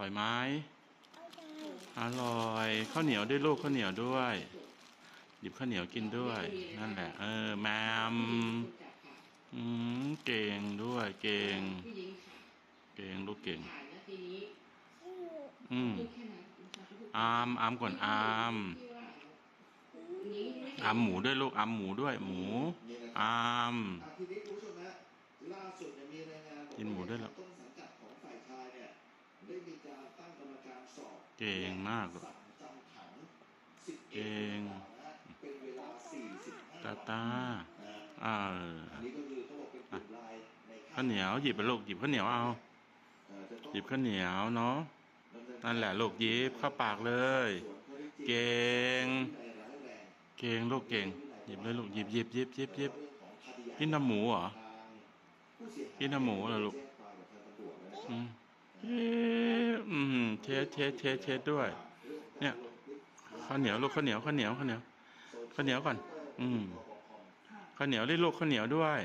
ร่อยไหมเอาใจอร่อยข้าวเหนียวด้วยลูกข้าวเหนียวด้วยหยิบข้าวเหนียวกินด้วย นั่นแหละ เออแมมอืมเก่งด้วยเก่งผู้หญิงค่ะเก่งลูกเก่งถ่ายแล้วทีนี้อืมอืมพูดแค่นั้นนะคะพูดอามอามก่อนอามที่ว่านี้ไม่อามหมูด้วยลูกอามหมูด้วย หมูนี่นะอามอะทีนี้คุณผู้ชมฮะล่าสุดเนี่ยมีรายงานบอกกินหมูด้วยเหรอ มีการตั้งกรรมการสอบเก่งมากลูกสั่งจำขังสิบเก่งเป็นเวลาสี่สิบห้าตาตานะฮะเอออันนี้ก็คือเขาบอกเป็นกลุ่มไลน์ในค่ข้าวเหนียวหยิบไปลูกหยิบข้าวเหนียวเอาเอ่อจะต้องหยิบข้าวเหนียวเนาะดำเการนั่นแหละลูกหยิบเข้าปากเลยส่วนข้อที่จริงเก่งในร้ายแรงเก่งลูกเก่ง หยิบเลยลูกหยิบหยิบหยิบหยิบหยิบเรื่องของคดีอาญากินน้ำหมูเหรอทางผู้เสียหายกินน้ำหมูเหรอลูกแจ้งความกับทางตำรวจแล้วนะครับอืม เอ๊ะอืมเทสเทสเทสเทสด้วย เนี่ยข้าวเหนียวลูกข้าวเหนียวข้าวเหนียวข้าวเหนียวข้าวเหนียวก่อน อืมข้าวเหนียวได้ลูกข้าวเหนียวด้วย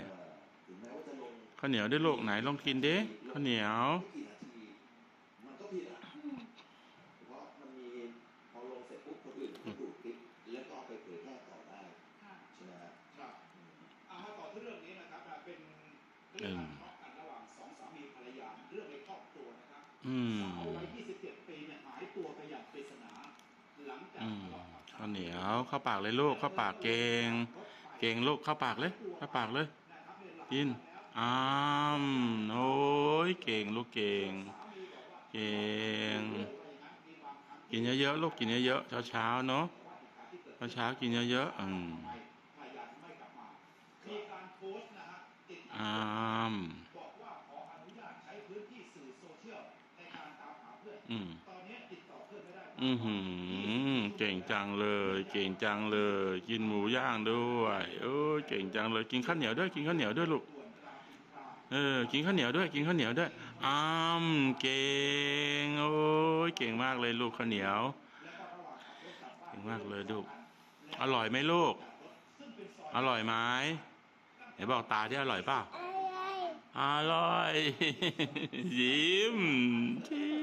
ข้าวเหนียวได้ลูกไหนลองกินดิข้าวเหนียวไม่กี่นาทีมันก็ผิดอะเพราะมันมีพอลงเสร็จปุ๊บคนอื่นก็ดูดคลิปแล้วก็เอาไปเผยแพร่ต่อได้ค่ะใช่ไหมฮะครับเอามาต่อที่เรื่องนี้นะครับอ่าเป็นเรื่องการทะเลาะกันระหว่าง สาววัย27ปีเนี่ยหายตัวไปอย่างปริศนาหลังจากอืมทะเลาะกับข้าวเหนียวเข้าปากเลยลูกเข้าปากเก่งเก่งลูกเข้าปากเลยเข้าปากเลยนะครับเนี่ยหลังกินอ้ามโอ้ยเก่งลูกเก่ง เก่ง กินเยอะๆลูกกินเยอะๆเช้าๆเนาะเช้าๆกินเยอะๆอืมภรร อนอืมตอนนี้ติดต่อเพื่อนไม่ได้อือหือเก่งจังเลย เก่งจังเลย กินหมูย่างด้วยโอ้ยเก่งจังเลย กินข้าวเหนียวด้วย กินข้าวเหนียวด้วยลูก เออ กินข้าวเหนียวด้วย กินข้าวเหนียวด้วย อ้ามเก่ง โอ้ยเก่งมากเลยลูกข้าวเหนียว เก่งมากเลยลูก อร่อยไหมลูก อร่อยไหมไหนบอกตาที่อร่อยเปล่าอะไรอร่อย ยิ้มชี